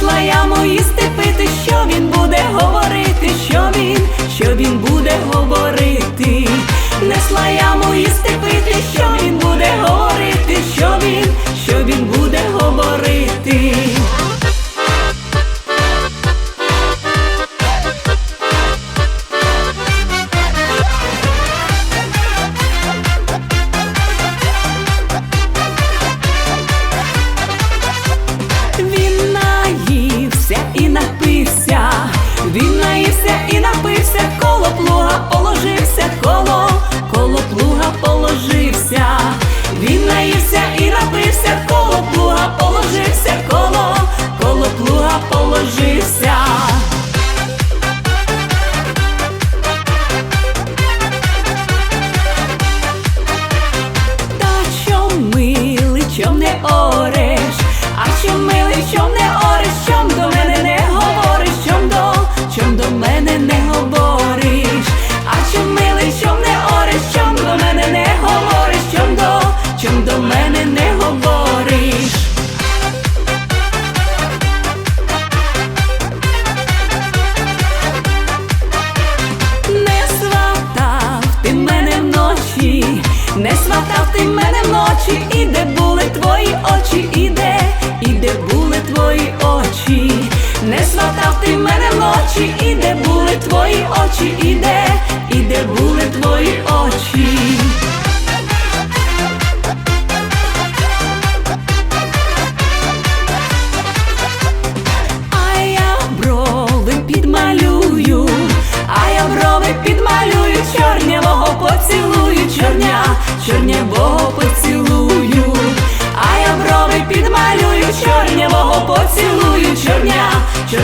доросла я мої степити, що він буде говорити, що він, що він буде говорити, несла я. напився і напився, коло плуга положився, коло, коло плуга положився. ти мене вночі, і де були твої очі, іде, де, і де були твої очі, не сватав ти мене вночі, і де були твої очі, і де Що